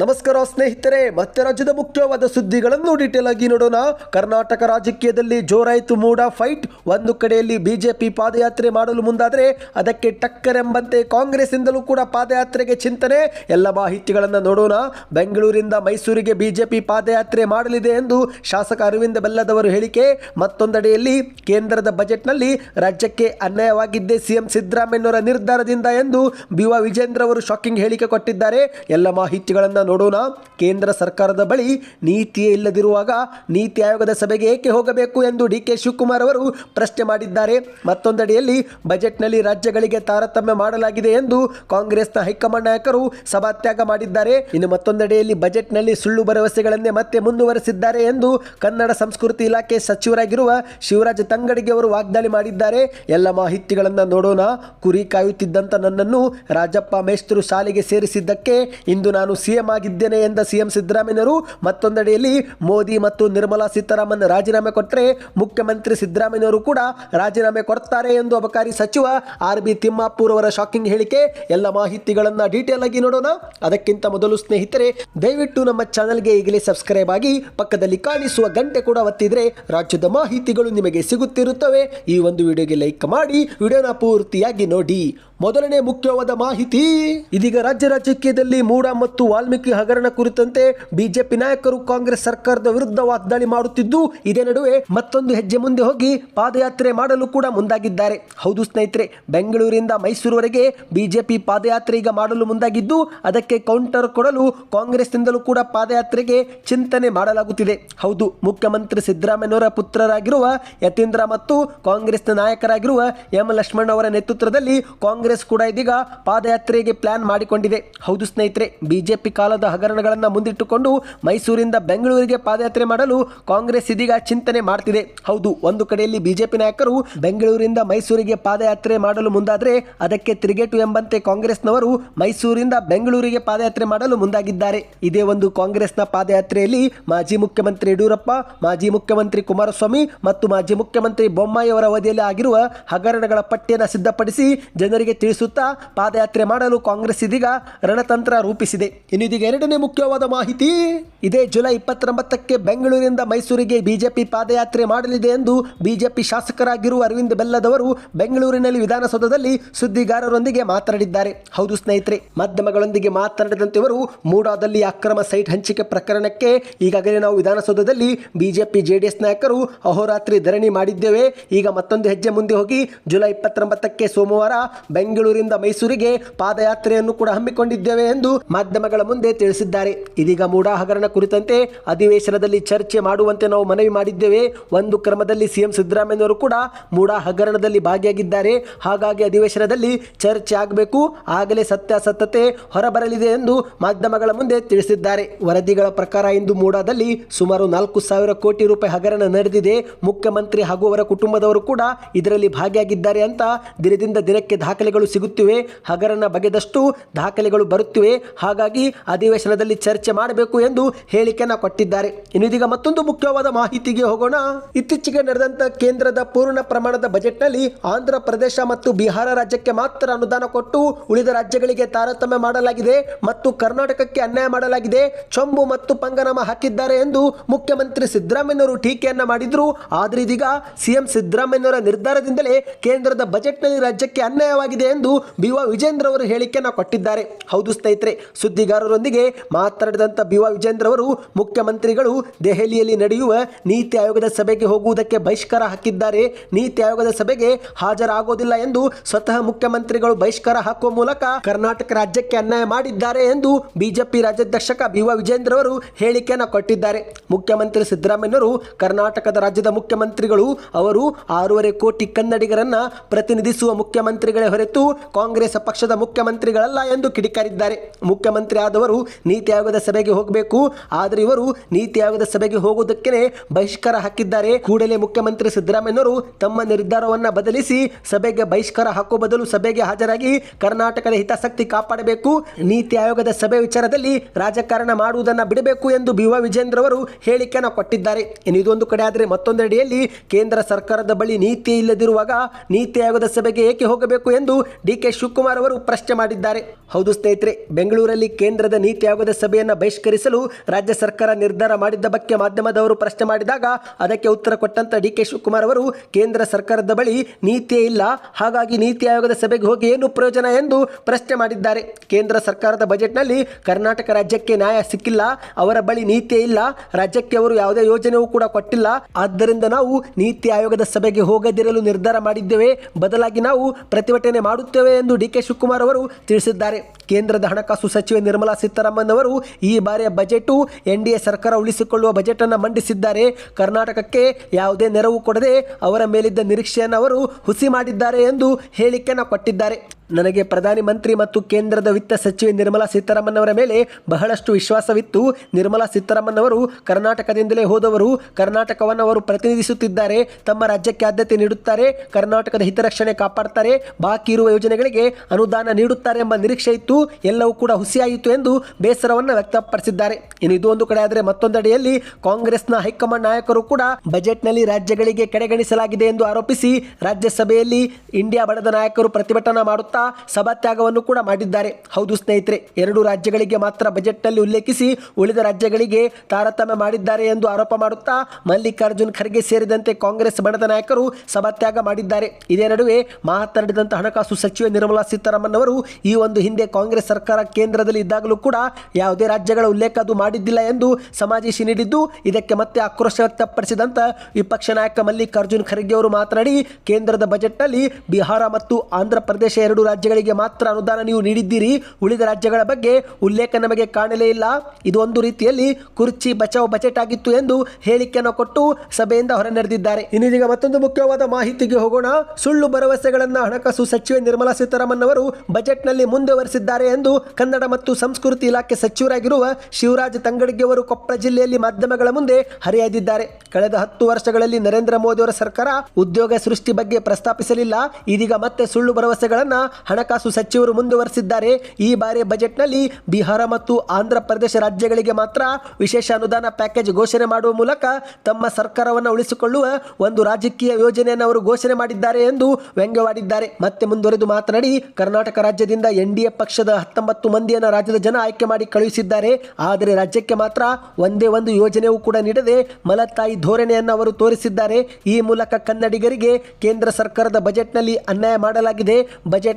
ನಮಸ್ಕಾರ ಸ್ನೇಹಿತರೆ, ಮತ್ತೆ ರಾಜ್ಯದ ಮುಖ್ಯವಾದ ಸುದ್ದಿಗಳನ್ನು ಡೀಟೇಲ್ ಆಗಿ ನೋಡೋಣ. ಕರ್ನಾಟಕ ರಾಜಕೀಯದಲ್ಲಿ ಜೋರಾಯಿತು ಮೂಡ ಫೈಟ್. ಒಂದು ಕಡೆಯಲ್ಲಿ ಬಿಜೆಪಿ ಪಾದಯಾತ್ರೆ ಮಾಡಲು ಮುಂದಾದರೆ ಅದಕ್ಕೆ ಟಕ್ಕರೆಂಬಂತೆ ಕಾಂಗ್ರೆಸ್ಸಿಂದಲೂ ಕೂಡ ಪಾದಯಾತ್ರೆಗೆ ಚಿಂತನೆ. ಎಲ್ಲ ಮಾಹಿತಿಗಳನ್ನು ನೋಡೋಣ. ಬೆಂಗಳೂರಿಂದ ಮೈಸೂರಿಗೆ ಬಿಜೆಪಿ ಪಾದಯಾತ್ರೆ ಮಾಡಲಿದೆ ಎಂದು ಶಾಸಕ ಅರವಿಂದ ಬೆಲ್ಲದವರು ಹೇಳಿಕೆ. ಮತ್ತೊಂದೆಡೆಯಲ್ಲಿ ಕೇಂದ್ರದ ಬಜೆಟ್ನಲ್ಲಿ ರಾಜ್ಯಕ್ಕೆ ಅನ್ಯಾಯವಾಗಿದ್ದೇ ಸಿಎಂ ಸಿದ್ದರಾಮಯ್ಯನವರ ನಿರ್ಧಾರದಿಂದ ಎಂದು ಬಿ ವಿಜೇಂದ್ರ ಅವರು ಶಾಕಿಂಗ್ ಹೇಳಿಕೆ ಕೊಟ್ಟಿದ್ದಾರೆ. ಎಲ್ಲ ಮಾಹಿತಿಗಳನ್ನು ನೋಡೋಣ. ಕೇಂದ್ರ ಸರ್ಕಾರದ ಬಳಿ ನೀತಿಯೇ ಇಲ್ಲದಿರುವಾಗ ನೀತಿ ಆಯೋಗದ ಸಭೆಗೆ ಏಕೆ ಹೋಗಬೇಕು ಎಂದು ಡಿ ಕೆ ಶಿವಕುಮಾರ್ ಅವರು ಪ್ರಶ್ನೆ ಮಾಡಿದ್ದಾರೆ. ಮತ್ತೊಂದೆಡೆಯಲ್ಲಿ ಬಜೆಟ್ನಲ್ಲಿ ರಾಜ್ಯಗಳಿಗೆ ತಾರತಮ್ಯ ಮಾಡಲಾಗಿದೆ ಎಂದು ಕಾಂಗ್ರೆಸ್ನ ಹೈಕಮಾಂಡ್ ನಾಯಕರು ಸಭಾತ್ಯಾಗ ಮಾಡಿದ್ದಾರೆ. ಇನ್ನು ಮತ್ತೊಂದೆಡೆಯಲ್ಲಿ ಬಜೆಟ್ನಲ್ಲಿ ಸುಳ್ಳು ಭರವಸೆಗಳನ್ನೇ ಮತ್ತೆ ಮುಂದುವರೆಸಿದ್ದಾರೆ ಎಂದು ಕನ್ನಡ ಸಂಸ್ಕೃತಿ ಇಲಾಖೆ ಸಚಿವರಾಗಿರುವ ಶಿವರಾಜ ತಂಗಡಿಗೆ ಅವರು ವಾಗ್ದಾಳಿ ಮಾಡಿದ್ದಾರೆ. ಎಲ್ಲ ಮಾಹಿತಿಗಳನ್ನು ನೋಡೋಣ. ಕುರಿ ಕಾಯುತ್ತಿದ್ದಂಥ ನನ್ನನ್ನು ರಾಜಪ್ಪ ಮೇಸ್ತ್ರು ಶಾಲೆಗೆ ಸೇರಿಸಿದ್ದಕ್ಕೆ ಇಂದು ನಾನು ಸಿಎಂ ಆಗಿದ್ದೇನೆ ಎಂದ ಸಿಎಂ ಸಿದ್ದರಾಮಯ್ಯರು ಮತ್ತೊಂದೆಡೆಯಲ್ಲಿ ಮೋದಿ ಮತ್ತು ನಿರ್ಮಲಾ ಸೀತಾರಾಮನ್ ರಾಜೀನಾಮೆ ಕೊಟ್ಟರೆ ಮುಖ್ಯಮಂತ್ರಿ ಸಿದ್ದರಾಮಯ್ಯವರು ಕೂಡ ರಾಜೀನಾಮೆ ಕೊಡ್ತಾರೆ ಎಂದು ಅಬಕಾರಿ ಸಚಿವ ಆರ್ ಬಿ ತಿಮ್ಮಾಪುರ್ ಅವರ ಶಾಕಿಂಗ್ ಹೇಳಿಕೆ. ಎಲ್ಲ ಮಾಹಿತಿಗಳನ್ನು ಡೀಟೇಲ್ ಆಗಿ ನೋಡೋಣ. ಅದಕ್ಕಿಂತ ಮೊದಲು ಸ್ನೇಹಿತರೆ, ದಯವಿಟ್ಟು ನಮ್ಮ ಚಾನೆಲ್ಗೆ ಈಗಲೇ ಸಬ್ಸ್ಕ್ರೈಬ್ ಆಗಿ ಪಕ್ಕದಲ್ಲಿ ಕಾಣಿಸುವ ಗಂಟೆ ಕೂಡ ಒತ್ತಿದ್ರೆ ರಾಜ್ಯದ ಮಾಹಿತಿಗಳು ನಿಮಗೆ ಸಿಗುತ್ತಿರುತ್ತವೆ. ಈ ಒಂದು ವಿಡಿಯೋಗೆ ಲೈಕ್ ಮಾಡಿ, ವಿಡಿಯೋನ ಪೂರ್ತಿಯಾಗಿ ನೋಡಿ. ಮೊದಲನೇ ಮುಖ್ಯವಾದ ಮಾಹಿತಿ. ಇದೀಗ ರಾಜ್ಯ ರಾಜಕೀಯದಲ್ಲಿ ಮೂಡ ಮತ್ತು ವಾಲ್ಮೀಕಿ ಹಗರಣ ಕುರಿತಂತೆ ಬಿಜೆಪಿ ನಾಯಕರು ಕಾಂಗ್ರೆಸ್ ಸರ್ಕಾರದ ವಿರುದ್ಧ ವಾಗ್ದಾಳಿ ಮಾಡುತ್ತಿದ್ದು, ಇದೇ ನಡುವೆ ಮತ್ತೊಂದು ಹೆಜ್ಜೆ ಮುಂದೆ ಹೋಗಿ ಪಾದಯಾತ್ರೆ ಮಾಡಲು ಕೂಡ ಮುಂದಾಗಿದ್ದಾರೆ. ಹೌದು ಸ್ನೇಹಿತರೆ, ಬೆಂಗಳೂರಿಂದ ಮೈಸೂರುವರೆಗೆ ಬಿಜೆಪಿ ಪಾದಯಾತ್ರೆ ಈಗ ಮಾಡಲು ಮುಂದಾಗಿದ್ದು, ಅದಕ್ಕೆ ಕೌಂಟರ್ ಕೊಡಲು ಕಾಂಗ್ರೆಸ್ನಿಂದಲೂ ಕೂಡ ಪಾದಯಾತ್ರೆಗೆ ಚಿಂತನೆ ಮಾಡಲಾಗುತ್ತಿದೆ. ಹೌದು, ಮುಖ್ಯಮಂತ್ರಿ ಸಿದ್ದರಾಮಯ್ಯನವರ ಪುತ್ರರಾಗಿರುವ ಯತೀಂದ್ರ ಮತ್ತು ಕಾಂಗ್ರೆಸ್ನ ನಾಯಕರಾಗಿರುವ ಎಂ ಲಕ್ಷ್ಮಣ್ ಅವರ ನೇತೃತ್ವದಲ್ಲಿ ಕಾಂಗ್ರೆಸ್ ಕೂಡ ಇದೀಗ ಪಾದಯಾತ್ರೆಗೆ ಪ್ಲಾನ್ ಮಾಡಿಕೊಂಡಿದೆ. ಹೌದು ಸ್ನೇಹಿತರೆ, ಬಿಜೆಪಿ ಕಾಲದ ಹಗರಣಗಳನ್ನು ಮುಂದಿಟ್ಟುಕೊಂಡು ಮೈಸೂರಿಂದ ಬೆಂಗಳೂರಿಗೆ ಪಾದಯಾತ್ರೆ ಮಾಡಲು ಕಾಂಗ್ರೆಸ್ ಇದೀಗ ಚಿಂತನೆ ಮಾಡ್ತಿದೆ. ಹೌದು, ಒಂದು ಕಡೆಯಲ್ಲಿ ಬಿಜೆಪಿ ನಾಯಕರು ಬೆಂಗಳೂರಿಂದ ಮೈಸೂರಿಗೆ ಪಾದಯಾತ್ರೆ ಮಾಡಲು ಮುಂದಾದರೆ ಅದಕ್ಕೆ ತಿರುಗೇಟು ಎಂಬಂತೆ ಕಾಂಗ್ರೆಸ್ನವರು ಮೈಸೂರಿಂದ ಬೆಂಗಳೂರಿಗೆ ಪಾದಯಾತ್ರೆ ಮಾಡಲು ಮುಂದಾಗಿದ್ದಾರೆ. ಇದೇ ಒಂದು ಕಾಂಗ್ರೆಸ್ನ ಪಾದಯಾತ್ರೆಯಲ್ಲಿ ಮಾಜಿ ಮುಖ್ಯಮಂತ್ರಿ ಯಡಿಯೂರಪ್ಪ, ಮಾಜಿ ಮುಖ್ಯಮಂತ್ರಿ ಕುಮಾರಸ್ವಾಮಿ ಮತ್ತು ಮಾಜಿ ಮುಖ್ಯಮಂತ್ರಿ ಬೊಮ್ಮಾಯಿ ಅವರ ಅವಧಿಯಲ್ಲಿ ಆಗಿರುವ ಹಗರಣಗಳ ಪಟ್ಟಿಯನ್ನು ಸಿದ್ಧಪಡಿಸಿ ಜನರಿಗೆ ತಿಳಿಸುತ್ತಾ ಪಾದಯಾತ್ರೆ ಮಾಡಲು ಕಾಂಗ್ರೆಸ್ ಇದೀಗ ರಣತಂತ್ರ ರೂಪಿಸಿದೆ. ಇನ್ನು ಇದೀಗ ಎರಡನೇ ಮುಖ್ಯವಾದ ಮಾಹಿತಿ, ಇದೇ ಜುಲೈ ಇಪ್ಪತ್ತೊಂಬತ್ತಕ್ಕೆ ಬೆಂಗಳೂರಿನಿಂದ ಮೈಸೂರಿಗೆ ಬಿಜೆಪಿ ಪಾದಯಾತ್ರೆ ಮಾಡಲಿದೆ ಎಂದು ಬಿಜೆಪಿ ಶಾಸಕರಾಗಿರುವ ಅರವಿಂದ್ ಬೆಲ್ಲದವರು ಬೆಂಗಳೂರಿನಲ್ಲಿ ವಿಧಾನಸೌಧದಲ್ಲಿ ಸುದ್ದಿಗಾರರೊಂದಿಗೆ ಮಾತನಾಡಿದ್ದಾರೆ. ಹೌದು ಸ್ನೇಹಿತರೆ, ಮಾಧ್ಯಮಗಳೊಂದಿಗೆ ಮಾತನಾಡಿದಂತೆ ಇವರು ಮೂಡಾದಲ್ಲಿ ಅಕ್ರಮ ಸೈಟ್ ಹಂಚಿಕೆ ಪ್ರಕರಣಕ್ಕೆ ಈಗಾಗಲೇ ನಾವು ವಿಧಾನಸೌಧದಲ್ಲಿ ಬಿಜೆಪಿ ಜೆಡಿಎಸ್ ನಾಯಕರು ಅಹೋರಾತ್ರಿ ಧರಣಿ ಮಾಡಿದ್ದೇವೆ. ಈಗ ಮತ್ತೊಂದು ಹೆಜ್ಜೆ ಮುಂದೆ ಹೋಗಿ ಜುಲೈ ಇಪ್ಪತ್ತೊಂಬತ್ತಕ್ಕೆ ಸೋಮವಾರ ಬೆಂಗಳೂರಿಂದ ಮೈಸೂರಿಗೆ ಪಾದಯಾತ್ರೆಯನ್ನು ಕೂಡ ಹಮ್ಮಿಕೊಂಡಿದ್ದೇವೆ ಎಂದು ಮಾಧ್ಯಮಗಳ ಮುಂದೆ ತಿಳಿಸಿದ್ದಾರೆ. ಇದೀಗ ಮೂಡಾ ಹಗರಣ ಕುರಿತಂತೆ ಅಧಿವೇಶನದಲ್ಲಿ ಚರ್ಚೆ ಮಾಡುವಂತೆ ನಾವು ಮನವಿ ಮಾಡಿದ್ದೇವೆ. ಒಂದು ಕ್ರಮದಲ್ಲಿ ಸಿಎಂ ಸಿದ್ದರಾಮಯ್ಯನವರು ಕೂಡ ಮೂಡಾ ಹಗರಣದಲ್ಲಿ ಭಾಗಿಯಾಗಿದ್ದಾರೆ. ಹಾಗಾಗಿ ಅಧಿವೇಶನದಲ್ಲಿ ಚರ್ಚೆ ಆಗಬೇಕು. ಆಗಲೇ ಸತ್ಯಾಸತ್ಯತೆ ಹೊರಬರಲಿದೆ ಎಂದು ಮಾಧ್ಯಮಗಳ ಮುಂದೆ ತಿಳಿಸಿದ್ದಾರೆ. ವರದಿಗಳ ಪ್ರಕಾರ ಇಂದು ಮೂಡಾದಲ್ಲಿ ಸುಮಾರು ನಾಲ್ಕು ಸಾವಿರ ಕೋಟಿ ರೂಪಾಯಿ ಹಗರಣ ನಡೆದಿದೆ. ಮುಖ್ಯಮಂತ್ರಿ ಹಾಗೂ ಅವರ ಕುಟುಂಬದವರು ಕೂಡ ಇದರಲ್ಲಿ ಭಾಗಿಯಾಗಿದ್ದಾರೆ ಅಂತ ದಿನದಿಂದ ದಿನಕ್ಕೆ ದಾಖಲೆಗಳು ಸಿಗುತ್ತಿವೆ ಹಗರಣ ಬಗೆದಷ್ಟು ದಾಖಲೆಗಳು ಬರುತ್ತಿವೆ. ಹಾಗಾಗಿ ಅಧಿವೇಶನದಲ್ಲಿ ಚರ್ಚೆ ಮಾಡಬೇಕು ಎಂದು ಹೇಳಿಕೆಯನ್ನು ಕೊಟ್ಟಿದ್ದಾರೆ. ಇನ್ನು ಮತ್ತೊಂದು ಮುಖ್ಯವಾದ ಮಾಹಿತಿಗೆ ಹೋಗೋಣ. ಇತ್ತೀಚೆಗೆ ನಡೆದಂತ ಕೇಂದ್ರದ ಪೂರ್ಣ ಪ್ರಮಾಣದ ಬಜೆಟ್ನಲ್ಲಿ ನಲ್ಲಿ ಪ್ರದೇಶ ಮತ್ತು ಬಿಹಾರ ರಾಜ್ಯಕ್ಕೆ ಮಾತ್ರ ಅನುದಾನ ಕೊಟ್ಟು ಉಳಿದ ರಾಜ್ಯಗಳಿಗೆ ತಾರತಮ್ಯ ಮಾಡಲಾಗಿದೆ ಮತ್ತು ಕರ್ನಾಟಕಕ್ಕೆ ಅನ್ಯಾಯ ಮಾಡಲಾಗಿದೆ. ಚೊಂಬು ಮತ್ತು ಪಂಗನಾಮ ಹಾಕಿದ್ದಾರೆ ಎಂದು ಮುಖ್ಯಮಂತ್ರಿ ಸಿದ್ದರಾಮಯ್ಯನವರು ಟೀಕೆಯನ್ನ ಮಾಡಿದ್ರು. ಆದ್ರೆ ಇದೀಗ ಸಿಎಂ ಸಿದ್ದರಾಮಯ್ಯನವರ ನಿರ್ಧಾರದಿಂದಲೇ ಕೇಂದ್ರದ ಬಜೆಟ್ನಲ್ಲಿ ರಾಜ್ಯಕ್ಕೆ ಅನ್ಯಾಯವಾಗಿದೆ. ಎಂದು ಬಿ ವ ವಿಜೇಂದ್ರ ಅವರು ಹೇಳಿಕೆಯನ್ನು ಕೊಟ್ಟಿದ್ದಾರೆ. ಹೌದು ಸ್ನೇಹಿತರೆ, ಸುದ್ದಿಗಾರರೊಂದಿಗೆ ಮಾತನಾಡಿದಂಥ ಬಿ ವ ವಿಜೇಂದ್ರ ಅವರು ಮುಖ್ಯಮಂತ್ರಿಗಳು ದೆಹಲಿಯಲ್ಲಿ ನಡೆಯುವ ನೀತಿ ಆಯೋಗದ ಸಭೆಗೆ ಹೋಗುವುದಕ್ಕೆ ಬಹಿಷ್ಕಾರ ಹಾಕಿದ್ದಾರೆ. ನೀತಿ ಆಯೋಗದ ಸಭೆಗೆ ಹಾಜರಾಗೋದಿಲ್ಲ ಎಂದು ಸ್ವತಃ ಮುಖ್ಯಮಂತ್ರಿಗಳು ಬಹಿಷ್ಕಾರ ಹಾಕುವ ಮೂಲಕ ಕರ್ನಾಟಕ ರಾಜ್ಯಕ್ಕೆ ಅನ್ಯಾಯ ಮಾಡಿದ್ದಾರೆ ಎಂದು ಬಿಜೆಪಿ ರಾಜ್ಯಾಧ್ಯಕ್ಷಕ ಬಿ ವ ವಿಜೇಂದ್ರ ಅವರು ಹೇಳಿಕೆಯನ್ನು ಕೊಟ್ಟಿದ್ದಾರೆ. ಮುಖ್ಯಮಂತ್ರಿ ಸಿದ್ದರಾಮಯ್ಯನವರು ಕರ್ನಾಟಕದ ರಾಜ್ಯದ ಮುಖ್ಯಮಂತ್ರಿಗಳು, ಅವರು ಆರೂವರೆ ಕೋಟಿ ಕನ್ನಡಿಗರನ್ನ ಪ್ರತಿನಿಧಿಸುವ ಮುಖ್ಯಮಂತ್ರಿಗಳೇ ಹೊರತು ಕಾಂಗ್ರೆಸ್ ಪಕ್ಷದ ಮುಖ್ಯಮಂತ್ರಿಗಳಲ್ಲ ಎಂದು ಕಿಡಿಕಾರಿದ್ದಾರೆ. ಮುಖ್ಯಮಂತ್ರಿ ಆದವರು ನೀತಿ ಆಯೋಗದ ಸಭೆಗೆ ಹೋಗಬೇಕು. ಆದರೆ ಇವರು ನೀತಿ ಆಯೋಗದ ಸಭೆಗೆ ಹೋಗುವುದಕ್ಕೆ ಬಹಿಷ್ಕಾರ ಹಾಕಿದ್ದಾರೆ. ಕೂಡಲೇ ಮುಖ್ಯಮಂತ್ರಿ ಸಿದ್ದರಾಮಯ್ಯವರು ತಮ್ಮ ನಿರ್ಧಾರವನ್ನು ಬದಲಿಸಿ ಸಭೆಗೆ ಬಹಿಷ್ಕಾರ ಹಾಕುವ ಬದಲು ಸಭೆಗೆ ಹಾಜರಾಗಿ ಕರ್ನಾಟಕದ ಹಿತಾಸಕ್ತಿ ಕಾಪಾಡಬೇಕು. ನೀತಿ ಆಯೋಗದ ಸಭೆ ವಿಚಾರದಲ್ಲಿ ರಾಜಕಾರಣ ಮಾಡುವುದನ್ನು ಬಿಡಬೇಕು ಎಂದು ಬಿ ವಿಜೇಂದ್ರ ಅವರು ಹೇಳಿಕೆಯನ್ನು ಕೊಟ್ಟಿದ್ದಾರೆ. ಇನ್ನು ಇದೊಂದು ಕಡೆ ಆದರೆ ಮತ್ತೊಂದೆಡೆಯಲ್ಲಿ ಕೇಂದ್ರ ಸರ್ಕಾರದ ಬಳಿ ನೀತಿ ಇಲ್ಲದಿರುವಾಗ ನೀತಿ ಆಯೋಗದ ಸಭೆಗೆ ಏಕೆ ಹೋಗಬೇಕು ಎಂದು ಡಿ ಕೆ ಶಿವಕುಮಾರ್ ಅವರು ಪ್ರಶ್ನೆ ಮಾಡಿದ್ದಾರೆ. ಹೌದು ಸ್ನೇಹಿತರೆ, ಬೆಂಗಳೂರಲ್ಲಿ ಕೇಂದ್ರದ ನೀತಿ ಆಯೋಗದ ಸಭೆಯನ್ನು ಬಹಿಷ್ಕರಿಸಲು ರಾಜ್ಯ ಸರ್ಕಾರ ನಿರ್ಧಾರ ಮಾಡಿದ್ದ ಬಗ್ಗೆ ಮಾಧ್ಯಮದವರು ಪ್ರಶ್ನೆ ಮಾಡಿದಾಗ ಅದಕ್ಕೆ ಉತ್ತರ ಕೊಟ್ಟಂತ ಡಿ ಕೆ ಶಿವಕುಮಾರ್ ಅವರು, ಕೇಂದ್ರ ಸರ್ಕಾರದ ಬಳಿ ನೀತಿಯೇ ಇಲ್ಲ, ಹಾಗಾಗಿ ನೀತಿ ಆಯೋಗದ ಸಭೆಗೆ ಹೋಗಿ ಏನು ಪ್ರಯೋಜನ ಎಂದು ಪ್ರಶ್ನೆ ಮಾಡಿದ್ದಾರೆ. ಕೇಂದ್ರ ಸರ್ಕಾರದ ಬಜೆಟ್ನಲ್ಲಿ ಕರ್ನಾಟಕ ರಾಜ್ಯಕ್ಕೆ ನ್ಯಾಯ ಸಿಕ್ಕಿಲ್ಲ, ಅವರ ಬಳಿ ನೀತಿಯೇ ಇಲ್ಲ, ರಾಜ್ಯಕ್ಕೆ ಅವರು ಯಾವುದೇ ಯೋಜನೆಯೂ ಕೂಡ ಕೊಟ್ಟಿಲ್ಲ. ಆದ್ದರಿಂದ ನಾವು ನೀತಿ ಆಯೋಗದ ಸಭೆಗೆ ಹೋಗದಿರಲು ನಿರ್ಧಾರ ಮಾಡಿದ್ದೇವೆ. ಬದಲಾಗಿ ನಾವು ಪ್ರತಿಭಟನೆ ಮಾಡುತ್ತೇವೆ ಎಂದು ಡಿ ಕೆ ಶಿವಕುಮಾರ್ ಅವರು ತಿಳಿಸಿದ್ದಾರೆ. ಕೇಂದ್ರದ ಹಣಕಾಸು ಸಚಿವೆ ನಿರ್ಮಲಾ ಸೀತಾರಾಮನ್ ಅವರು ಈ ಬಾರಿಯ ಬಜೆಟು ಎನ್ ಡಿ ಎ ಸರ್ಕಾರ ಉಳಿಸಿಕೊಳ್ಳುವ ಬಜೆಟನ್ನು ಮಂಡಿಸಿದ್ದಾರೆ. ಕರ್ನಾಟಕಕ್ಕೆ ಯಾವುದೇ ನೆರವು ಕೊಡದೆ ಅವರ ಮೇಲಿದ್ದ ನಿರೀಕ್ಷೆಯನ್ನು ಅವರು ಹುಸಿ ಮಾಡಿದ್ದಾರೆ ಎಂದು ಹೇಳಿಕೆಯನ್ನು ಕೊಟ್ಟಿದ್ದಾರೆ. ನನಗೆ ಪ್ರಧಾನಿ ಮಂತ್ರಿ ಮತ್ತು ಕೇಂದ್ರದ ವಿತ್ತ ಸಚಿವೆ ನಿರ್ಮಲಾ ಸೀತಾರಾಮನ್ ಮೇಲೆ ಬಹಳಷ್ಟು ವಿಶ್ವಾಸವಿತ್ತು. ನಿರ್ಮಲಾ ಸೀತಾರಾಮನ್ ಕರ್ನಾಟಕದಿಂದಲೇ ಹೋದವರು. ಕರ್ನಾಟಕವನ್ನು ಅವರು ಪ್ರತಿನಿಧಿಸುತ್ತಿದ್ದಾರೆ. ತಮ್ಮ ರಾಜ್ಯಕ್ಕೆ ಆದ್ಯತೆ ನೀಡುತ್ತಾರೆ. ಕರ್ನಾಟಕದ ಹಿತರಕ್ಷಣೆ ಕಾಪಾಡ್ತಾರೆ. ಬಾಕಿ ಇರುವ ಯೋಜನೆಗಳಿಗೆ ಅನುದಾನ ನೀಡುತ್ತಾರೆ ಎಂಬ ನಿರೀಕ್ಷೆ ಇತ್ತು. ಎಲ್ಲವೂ ಕೂಡ ಹುಸಿಯಾಯಿತು ಎಂದು ಬೇಸರವನ್ನು ವ್ಯಕ್ತಪಡಿಸಿದ್ದಾರೆ. ಇನ್ನು ಇದು ಒಂದು ಕಡೆ ಆದರೆ ಮತ್ತೊಂದೆಡೆಯಲ್ಲಿ ಕಾಂಗ್ರೆಸ್ನ ಹೈಕಮಾಂಡ್ ನಾಯಕರು ಕೂಡ ಬಜೆಟ್ನಲ್ಲಿ ರಾಜ್ಯಗಳಿಗೆ ಕಡೆಗಣಿಸಲಾಗಿದೆ ಎಂದು ಆರೋಪಿಸಿ ರಾಜ್ಯಸಭೆಯಲ್ಲಿ ಇಂಡಿಯಾ ಬಡದ ನಾಯಕರು ಪ್ರತಿಭಟನಾ ಮಾಡುತ್ತಾ ಸಭಾತ್ಯಾಗವನ್ನು ಕೂಡ ಮಾಡಿದ್ದಾರೆ. ಹೌದು ಸ್ನೇಹಿತರೆ, ಎರಡು ರಾಜ್ಯಗಳಿಗೆ ಮಾತ್ರ ಬಜೆಟ್ನಲ್ಲಿ ಉಲ್ಲೇಖಿಸಿ ಉಳಿದ ರಾಜ್ಯಗಳಿಗೆ ತಾರತಮ್ಯ ಮಾಡಿದ್ದಾರೆ ಎಂದು ಆರೋಪ ಮಾಡುತ್ತಾ ಮಲ್ಲಿಕಾರ್ಜುನ್ ಖರ್ಗೆ ಸೇರಿದಂತೆ ಕಾಂಗ್ರೆಸ್ ಬಣದ ನಾಯಕರು ಸಭಾತ್ಯಾಗ ಮಾಡಿದ್ದಾರೆ. ಇದೇ ನಡುವೆ ಮಾತನಾಡಿದಂಥ ಹಣಕಾಸು ಸಚಿವೆ ನಿರ್ಮಲಾ ಸೀತಾರಾಮನ್ ಅವರು ಈ ಒಂದು ಹಿಂದೆ ಕಾಂಗ್ರೆಸ್ ಸರ್ಕಾರ ಕೇಂದ್ರದಲ್ಲಿ ಇದ್ದಾಗಲೂ ಕೂಡ ಯಾವುದೇ ರಾಜ್ಯಗಳ ಉಲ್ಲೇಖ ಅದು ಮಾಡಿದ್ದಿಲ್ಲ ಎಂದು ಸಮಾಜೇಶಿ ನೀಡಿದ್ದು, ಇದಕ್ಕೆ ಮತ್ತೆ ಆಕ್ರೋಶ ವ್ಯಕ್ತಪಡಿಸಿದಂಥ ವಿಪಕ್ಷ ನಾಯಕ ಮಲ್ಲಿಕಾರ್ಜುನ್ ಖರ್ಗೆ ಅವರು ಮಾತನಾಡಿ, ಕೇಂದ್ರದ ಬಜೆಟ್ನಲ್ಲಿ ಬಿಹಾರ ಮತ್ತು ಆಂಧ್ರ ಪ್ರದೇಶ ಎರಡು ರಾಜ್ಯಗಳಿಗೆ ಮಾತ್ರ ಅನುದಾನ ನೀವು ನೀಡಿದ್ದೀರಿ. ಉಳಿದ ರಾಜ್ಯಗಳ ಬಗ್ಗೆ ಉಲ್ಲೇಖ ನಮಗೆ ಕಾಣಲೇ ಇಲ್ಲ. ಇದು ಒಂದು ರೀತಿಯಲ್ಲಿ ಕುರ್ಚಿ ಬಚಾವ್ ಬಜೆಟ್ ಆಗಿತ್ತು ಎಂದು ಹೇಳಿಕೆಯನ್ನು ಕೊಟ್ಟು ಸಭೆಯಿಂದ ಹೊರನಡೆದಿದ್ದಾರೆ ಇನ್ನೀಗ ಮತ್ತೊಂದು ಮುಖ್ಯವಾದ ಮಾಹಿತಿಗೆ ಹೋಗೋಣ. ಸುಳ್ಳು ಭರವಸೆಗಳನ್ನು ಹಣಕಾಸು ಸಚಿವೆ ನಿರ್ಮಲಾ ಸೀತಾರಾಮನ್ ಅವರು ಬಜೆಟ್ನಲ್ಲಿ ಮುಂದುವರೆಸಿದ್ದಾರೆ ಎಂದು ಕನ್ನಡ ಮತ್ತು ಸಂಸ್ಕೃತಿ ಇಲಾಖೆ ಸಚಿವರಾಗಿರುವ ಶಿವರಾಜ್ ತಂಗಡಗಿ ಅವರು ಕೊಪ್ಪಳ ಜಿಲ್ಲೆಯಲ್ಲಿ ಮಾಧ್ಯಮಗಳ ಮುಂದೆ ಹರಿಯಾದಿದ್ದಾರೆ ಕಳೆದ ಹತ್ತು ವರ್ಷಗಳಲ್ಲಿ ನರೇಂದ್ರ ಮೋದಿ ಅವರ ಸರ್ಕಾರ ಉದ್ಯೋಗ ಸೃಷ್ಟಿ ಬಗ್ಗೆ ಪ್ರಸ್ತಾಪಿಸಲಿಲ್ಲ. ಇದೀಗ ಮತ್ತೆ ಸುಳ್ಳು ಭರವಸೆಗಳನ್ನು ಹಣಕಾಸು ಸಚಿವರು ಮುಂದುವರೆಸಿದ್ದಾರೆ. ಈ ಬಾರಿ ಬಜೆಟ್ನಲ್ಲಿ ಬಿಹಾರ ಮತ್ತು ಆಂಧ್ರ ಪ್ರದೇಶ ರಾಜ್ಯಗಳಿಗೆ ಮಾತ್ರ ವಿಶೇಷ ಅನುದಾನ ಪ್ಯಾಕೇಜ್ ಘೋಷಣೆ ಮಾಡುವ ಮೂಲಕ ತಮ್ಮ ಸರ್ಕಾರವನ್ನು ಉಳಿಸಿಕೊಳ್ಳುವ ಒಂದು ರಾಜಕೀಯ ಯೋಜನೆಯನ್ನು ಅವರು ಘೋಷಣೆ ಮಾಡಿದ್ದಾರೆ ಎಂದು ವ್ಯಂಗ್ಯವಾಡಿದ್ದಾರೆ. ಮತ್ತೆ ಮುಂದುವರೆದು ಮಾತನಾಡಿ, ಕರ್ನಾಟಕ ರಾಜ್ಯದಿಂದ ಎನ್ ಪಕ್ಷದ ಹತ್ತೊಂಬತ್ತು ಮಂದಿಯನ್ನು ರಾಜ್ಯದ ಜನ ಆಯ್ಕೆ ಮಾಡಿ ಕಳುಹಿಸಿದ್ದಾರೆ. ಆದರೆ ರಾಜ್ಯಕ್ಕೆ ಮಾತ್ರ ಒಂದೇ ಒಂದು ಯೋಜನೆಯೂ ಕೂಡ ನೀಡದೆ ಮಲತಾಯಿ ಧೋರಣೆಯನ್ನು ಅವರು ತೋರಿಸಿದ್ದಾರೆ. ಈ ಮೂಲಕ ಕನ್ನಡಿಗರಿಗೆ ಕೇಂದ್ರ ಸರ್ಕಾರದ ಬಜೆಟ್ನಲ್ಲಿ ಅನ್ಯಾಯ ಮಾಡಲಾಗಿದೆ.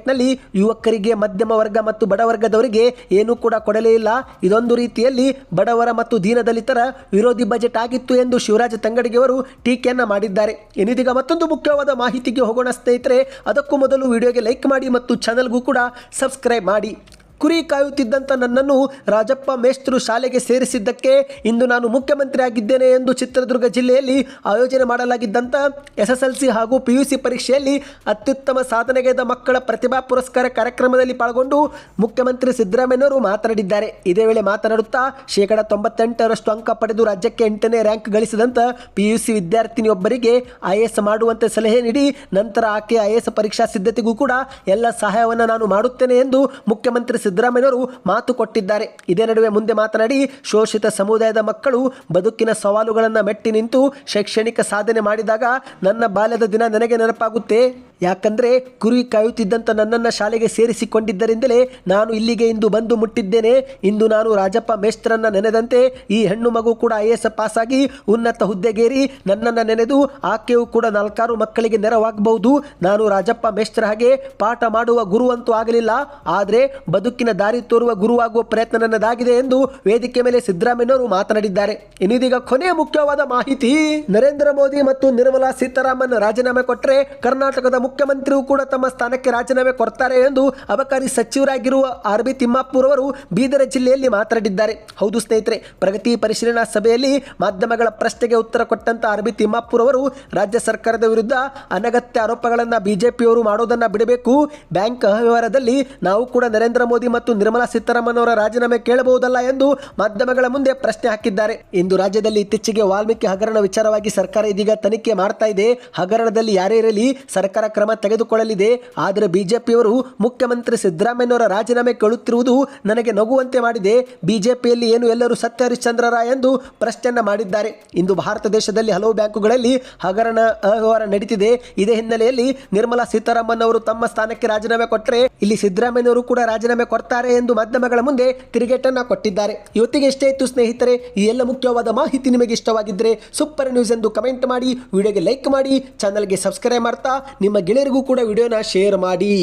ಬಜೆಟ್ನಲ್ಲಿ ಯುವಕರಿಗೆ ಮಧ್ಯಮ ವರ್ಗ ಮತ್ತು ಬಡವರ್ಗದವರಿಗೆ ಏನೂ ಕೂಡ ಕೊಡಲೇ ಇಲ್ಲ. ಇದೊಂದು ರೀತಿಯಲ್ಲಿ ಬಡವರ ಮತ್ತು ದೀನದಲಿತರ ವಿರೋಧಿ ಬಜೆಟ್ ಆಗಿತ್ತು ಎಂದು ಶಿವರಾಜ ತಂಗಡಿಗೆಯವರು ಟೀಕೆಯನ್ನು ಮಾಡಿದ್ದಾರೆ. ಇನ್ನಿದೀಗ ಮತ್ತೊಂದು ಮುಖ್ಯವಾದ ಮಾಹಿತಿಗೆ ಹೋಗೋಣ ಸ್ನೇಹಿತರೆ, ಅದಕ್ಕೂ ಮೊದಲು ವಿಡಿಯೋಗೆ ಲೈಕ್ ಮಾಡಿ ಮತ್ತು ಚಾನಲ್ಗೂ ಕೂಡ ಸಬ್ಸ್ಕ್ರೈಬ್ ಮಾಡಿ. ಕುರಿ ಕಾಯುತ್ತಿದ್ದಂಥ ನನ್ನನ್ನು ರಾಜಪ್ಪ ಮೇಸ್ತ್ರು ಶಾಲೆಗೆ ಸೇರಿಸಿದ್ದಕ್ಕೆ ಇಂದು ನಾನು ಮುಖ್ಯಮಂತ್ರಿ ಆಗಿದ್ದೇನೆ ಎಂದು ಚಿತ್ರದುರ್ಗ ಜಿಲ್ಲೆಯಲ್ಲಿ ಆಯೋಜನೆ ಮಾಡಲಾಗಿದ್ದಂಥ ಎಸ್ ಎಸ್ ಎಲ್ ಸಿ ಹಾಗೂ ಪಿ ಯು ಸಿ ಪರೀಕ್ಷೆಯಲ್ಲಿ ಅತ್ಯುತ್ತಮ ಸಾಧನೆಗೈದ ಮಕ್ಕಳ ಪ್ರತಿಭಾ ಪುರಸ್ಕಾರ ಕಾರ್ಯಕ್ರಮದಲ್ಲಿ ಪಾಲ್ಗೊಂಡು ಮುಖ್ಯಮಂತ್ರಿ ಸಿದ್ದರಾಮಯ್ಯವರು ಮಾತನಾಡಿದ್ದಾರೆ. ಇದೇ ವೇಳೆ ಮಾತನಾಡುತ್ತಾ, ಶೇಕಡ ತೊಂಬತ್ತೆಂಟರಷ್ಟು ಅಂಕ ಪಡೆದು ರಾಜ್ಯಕ್ಕೆ ಎಂಟನೇ ರ್ಯಾಂಕ್ ಗಳಿಸಿದಂಥ ಪಿ ಯು ಸಿ ವಿದ್ಯಾರ್ಥಿನಿಯೊಬ್ಬರಿಗೆ ಐ ಎಸ್ ಮಾಡುವಂತೆ ಸಲಹೆ ನೀಡಿ ನಂತರ ಆಕೆ ಐ ಎಸ್ ಪರೀಕ್ಷಾ ಸಿದ್ಧತೆಗೂ ಕೂಡ ಎಲ್ಲ ಸಹಾಯವನ್ನು ನಾನು ಮಾಡುತ್ತೇನೆ ಎಂದು ಮುಖ್ಯಮಂತ್ರಿ ಸಿದ್ದರಾಮಯ್ಯನವರು ಮಾತು ಕೊಟ್ಟಿದ್ದಾರೆ. ಇದೇ ನಡುವೆ ಮುಂದೆ ಮಾತನಾಡಿ, ಶೋಷಿತ ಸಮುದಾಯದ ಮಕ್ಕಳು ಬದುಕಿನ ಸವಾಲುಗಳನ್ನು ಮೆಟ್ಟಿ ನಿಂತು ಶೈಕ್ಷಣಿಕ ಸಾಧನೆ ಮಾಡಿದಾಗ ನನ್ನ ಬಾಲ್ಯದ ದಿನ ನನಗೆ ನೆನಪಾಗುತ್ತೆ. ಯಾಕಂದ್ರೆ ಕುರಿ ಕಾಯುತ್ತಿದ್ದಂಥ ನನ್ನನ್ನು ಶಾಲೆಗೆ ಸೇರಿಸಿಕೊಂಡಿದ್ದರಿಂದಲೇ ನಾನು ಇಲ್ಲಿಗೆ ಇಂದು ಬಂದು ಮುಟ್ಟಿದ್ದೇನೆ. ಇಂದು ನಾನು ರಾಜಪ್ಪ ಮೇಸ್ತ್ರನ್ನ ನೆನೆದಂತೆ ಈ ಹೆಣ್ಣು ಮಗು ಕೂಡ ಐ ಎಸ್ ಪಾಸಾಗಿ ಉನ್ನತ ಹುದ್ದೆಗೇರಿ ನನ್ನನ್ನು ನೆನೆದು ಆಕೆಯೂ ಕೂಡ ನಾಲ್ಕಾರು ಮಕ್ಕಳಿಗೆ ನೆರವಾಗಬಹುದು. ನಾನು ರಾಜಪ್ಪ ಮೇಸ್ತ್ರ ಹಾಗೆ ಪಾಠ ಮಾಡುವ ಗುರುವಂತೂ ಆಗಲಿಲ್ಲ. ಆದರೆ ಬದುಕಿನ ದಾರಿ ತೋರುವ ಗುರುವಾಗುವ ಪ್ರಯತ್ನ ನನ್ನದಾಗಿದೆ ಎಂದು ವೇದಿಕೆ ಮೇಲೆ ಸಿದ್ದರಾಮಯ್ಯನವರು ಮಾತನಾಡಿದ್ದಾರೆ. ಇನ್ನಿದೀಗ ಕೊನೆಯ ಮುಖ್ಯವಾದ ಮಾಹಿತಿ. ನರೇಂದ್ರ ಮೋದಿ ಮತ್ತು ನಿರ್ಮಲಾ ಸೀತಾರಾಮನ್ ರಾಜೀನಾಮೆ ಕೊಟ್ಟರೆ ಕರ್ನಾಟಕದ ಮುಖ್ಯಮಂತ್ರಿಯೂ ಕೂಡ ತಮ್ಮ ಸ್ಥಾನಕ್ಕೆ ರಾಜೀನಾಮೆ ಕೊಡ್ತಾರೆ ಎಂದು ಅಬಕಾರಿ ಸಚಿವರಾಗಿರುವ ಆರ್ ಬಿ ತಿಮ್ಮಾಪುರ್ ಅವರು ಬೀದರ ಜಿಲ್ಲೆಯಲ್ಲಿ ಮಾತನಾಡಿದ್ದಾರೆ. ಹೌದು ಸ್ನೇಹಿತರೆ, ಪ್ರಗತಿ ಪರಿಶೀಲನಾ ಸಭೆಯಲ್ಲಿ ಮಾಧ್ಯಮಗಳ ಪ್ರಶ್ನೆಗೆ ಉತ್ತರ ಕೊಟ್ಟಂತ ಆರ್ ಬಿ ತಿಮ್ಮಾಪುರ್ ಅವರು, ರಾಜ್ಯ ಸರ್ಕಾರದ ವಿರುದ್ಧ ಅನಗತ್ಯ ಆರೋಪಗಳನ್ನು ಬಿಜೆಪಿಯವರು ಮಾಡೋದನ್ನ ಬಿಡಬೇಕು. ಬ್ಯಾಂಕ್ ಅವ್ಯವಹಾರದಲ್ಲಿ ನಾವು ಕೂಡ ನರೇಂದ್ರ ಮೋದಿ ಮತ್ತು ನಿರ್ಮಲಾ ಸೀತಾರಾಮನ್ ಅವರ ರಾಜೀನಾಮೆ ಕೇಳಬಹುದಲ್ಲ ಎಂದು ಮಾಧ್ಯಮಗಳ ಮುಂದೆ ಪ್ರಶ್ನೆ ಹಾಕಿದ್ದಾರೆ. ಇಂದು ರಾಜ್ಯದಲ್ಲಿ ಇತ್ತೀಚೆಗೆ ವಾಲ್ಮೀಕಿ ಹಗರಣ ವಿಚಾರವಾಗಿ ಸರ್ಕಾರ ಇದೀಗ ತನಿಖೆ ಮಾಡ್ತಾ ಇದೆ. ಹಗರಣದಲ್ಲಿ ಯಾರೇ ಇರಲಿ, ಸರ್ಕಾರ ಕ್ರಮ ತೆಗೆದುಕೊಳ್ಳಲಿದೆ. ಆದರೆ ಬಿಜೆಪಿಯವರು ಮುಖ್ಯಮಂತ್ರಿ ಸಿದ್ದರಾಮಯ್ಯನವರ ರಾಜೀನಾಮೆ ಕೇಳುತ್ತಿರುವುದು ನನಗೆ ನಗುವಂತೆ ಮಾಡಿದೆ. ಬಿಜೆಪಿಯಲ್ಲಿ ಏನು ಎಲ್ಲರೂ ಸತ್ಯ ಹರಿಶ್ಚಂದ್ರರ ಎಂದು ಪ್ರಶ್ನೆಯನ್ನು ಮಾಡಿದ್ದಾರೆ. ಇಂದು ಭಾರತ ದೇಶದಲ್ಲಿ ಹಲವು ಬ್ಯಾಂಕುಗಳಲ್ಲಿ ಹಗರಣ ಅವ್ಯವಹಾರ ನಡೀತಿದೆ. ಇದೇ ಹಿನ್ನೆಲೆಯಲ್ಲಿ ನಿರ್ಮಲಾ ಸೀತಾರಾಮನ್ ಅವರು ತಮ್ಮ ಸ್ಥಾನಕ್ಕೆ ರಾಜೀನಾಮೆ ಕೊಟ್ಟರೆ ಇಲ್ಲಿ ಸಿದ್ದರಾಮಯ್ಯನವರು ಕೂಡ ರಾಜೀನಾಮೆ ಕೊಡ್ತಾರೆ ಎಂದು ಮಾಧ್ಯಮಗಳ ಮುಂದೆ ತಿರುಗೇಟನ್ನ ಕೊಟ್ಟಿದ್ದಾರೆ. ಇವತ್ತಿಗೆ ಇಷ್ಟೇ ಇತ್ತು ಸ್ನೇಹಿತರೆ, ಈ ಎಲ್ಲ ಮುಖ್ಯವಾದ ಮಾಹಿತಿ ನಿಮಗೆ ಇಷ್ಟವಾಗಿದ್ದರೆ ಸೂಪರ್ ನ್ಯೂಸ್ ಎಂದು ಕಮೆಂಟ್ ಮಾಡಿ, ವಿಡಿಯೋಗೆ ಲೈಕ್ ಮಾಡಿ, ಚಾನಲ್ಗೆ ಸಬ್ಸ್ಕ್ರೈಬ್ ಮಾಡ್ತಾ ನಿಮ್ಮ ಗೆಳೆಯರಿಗೂ ಕೂಡ ವಿಡಿಯೋನ ಶೇರ್ ಮಾಡಿ.